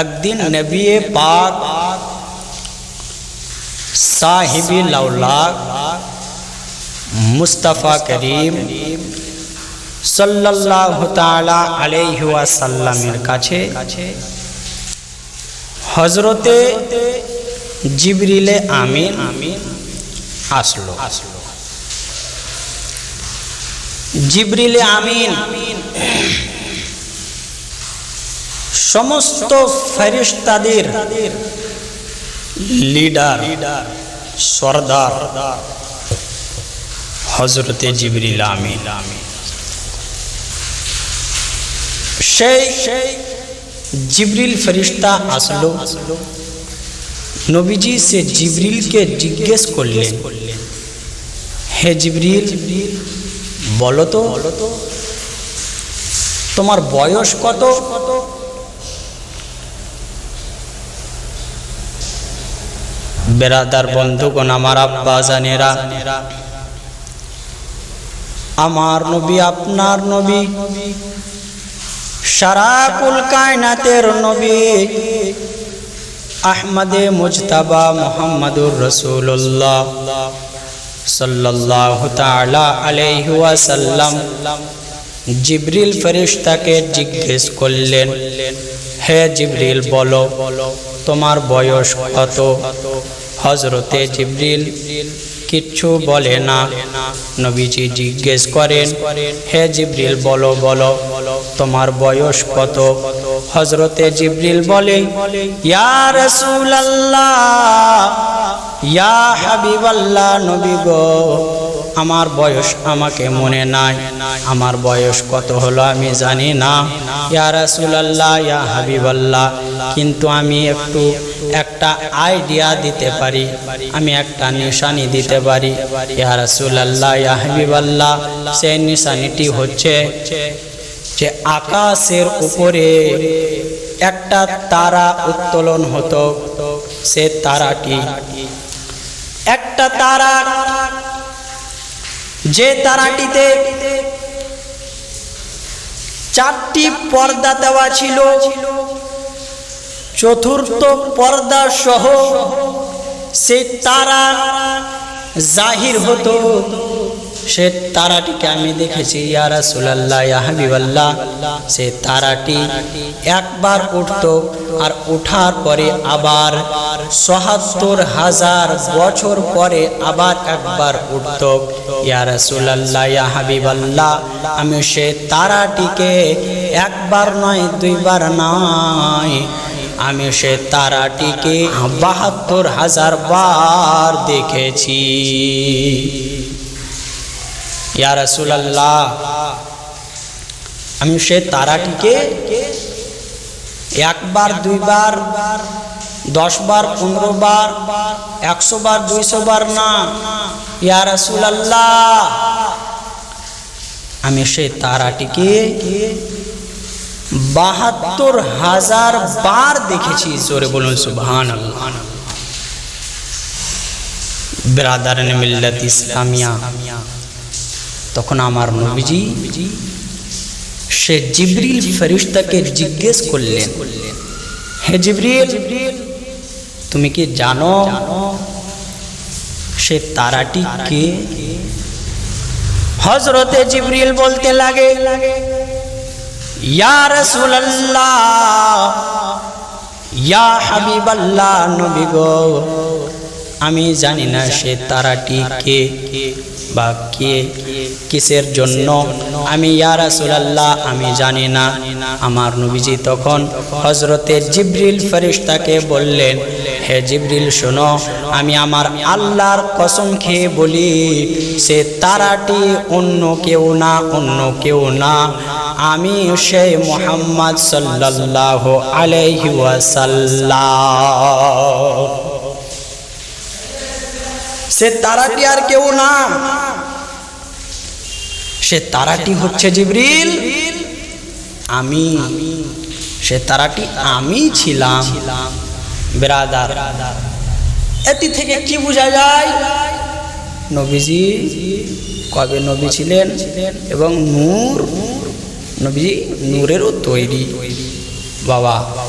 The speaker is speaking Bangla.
একদিন নবিয়ে পাক সাহিবি লাউলাক মুস্তফা করিম সাল্লাল্লাহু তাআলা আলাইহি ওয়াসাল্লামের কাছে হজরতে জিবরিলে আমিন আসলো। জিবরিলে আমিন সমস্ত ফেরিস্তাদের লিডার, সর্দার হজরতে জিবরিল আমিন। সেই সেই জিবরিল ফেরিস্তা আসলো। নবীজি সে জিবরিলকে জিজ্ঞেস করলেন, হে জিবরিল, বলো তো, তোমার বয়স কত কত? বেরাদার বন্ধুগণ, আমার আব্বা জানেরা। আমার নবী, আপনার নবী, সারা কুল কায়নাতের নবী, আহমদে মুজতাবা মোহাম্মদুর রসুল্লাহ সাল্লাল্লাহু তাআলা আলাইহি ওয়াসাল্লাম জিবরিল ফেরেশতাকে জিজ্ঞেস করলেন, হে জিবরিল, বলো, তোমার বয়স কত? হজরতে জিবরিল কিচ্ছু বলে না। নবীজি জিজ্ঞেস করেন, হে জিবরিল, বলো বলো, তোমার বয়স কত? হজরতে জিবরিল বলে, ইয়া রাসূলুল্লাহ, ইয়া হাবিবাল্লাহ, নবী গো, আমার বয়স আমাকে মনে নাই। আমার বয়স কত হলো আমি জানি না। ইয়া রাসূলুল্লাহ, ইয়া হাবিবাল্লাহ, কিন্তু আমি একটু একটা আইডিয়া দিতে পারি। আমি একটা নিশানি দিতে পারি। ইয়া রাসূলুল্লাহ, ইয়া হাবিবাল্লাহ সেই নিশানিটি হচ্ছে যে আকাশের উপরে একটা তারা উত্তোলন হতো। সে তারাটি একটা তারা, যে তারাটিতে চারটি পর্দা দেওয়া ছিল। চতুর্থ পর্দা সহ সে তারা জাহির হতো। সে তারাটিকে আমি দেখেছি, ইয়া রাসূলুল্লাহ, ইয়া হাবিবাল্লাহ। সে তারাটি একবার উঠত আর ওঠার পরে আবার সহাত্তর হাজার বছর পরে আবার একবার উঠত। ইয়া রাসূলুল্লাহ, ইয়া হাবিবাল্লাহ, আমি সে তারাটিকে একবার নয়, দুইবার নয় আমি সে তারাটিকে বাহাত্তর হাজার বার দেখেছি। আমি সে তারাটিকে একবার, দুইবার দশ বার পনেরো বার একশো বার দুইশো বার না। ইয়া রাসূলুল্লাহ, আমি সে তারাটিকে বাহাত্তর হাজার বার দেখেছি, জোরে বলুন সুবহান ব্রাদার মিল্লাত ইসলামিয়া। তখন আমার নবীজি, সে জিবরিল ফেরিস্তাকে জিজ্ঞেস করলেন, হে জিবরিল, তুমি কি জানো সে তারাটি কে? হজরতে জিবরিল বলতে লাগে লাগে ইয়া রাসূলুল্লাহ ইয়া হাবিবাল্লাহ নবী গো। আমি জানি না সে তারাটি কে বা কে, কিসের জন্য? আমি ইয়া রাসূলুল্লাহ, আমি জানি না। আমার নবীজি তখন হজরতে জিবরিল ফেরেশতাকে বললেন, হে জিবরিল, শোনো, আমি আমার আল্লাহর কসম খেয়ে বলি, সে তারাটি অন্য কেউ না, অন্য কেউ না। আমি সেই মোহাম্মদ সাল্লাল্লাহু আলাইহি ওয়াসাল্লাম। সে তারাটি আর কেউ না। সে তারাটি হচ্ছে জিবরিল। আমি। সে তারাটি আমি ছিলাম। বেরাদার। এটি থেকে কি বোঝা যায়? নবীজি কবে নবী ছিলেন এবং নূর। নবীজি নূরেরও তৈরি। বাবা।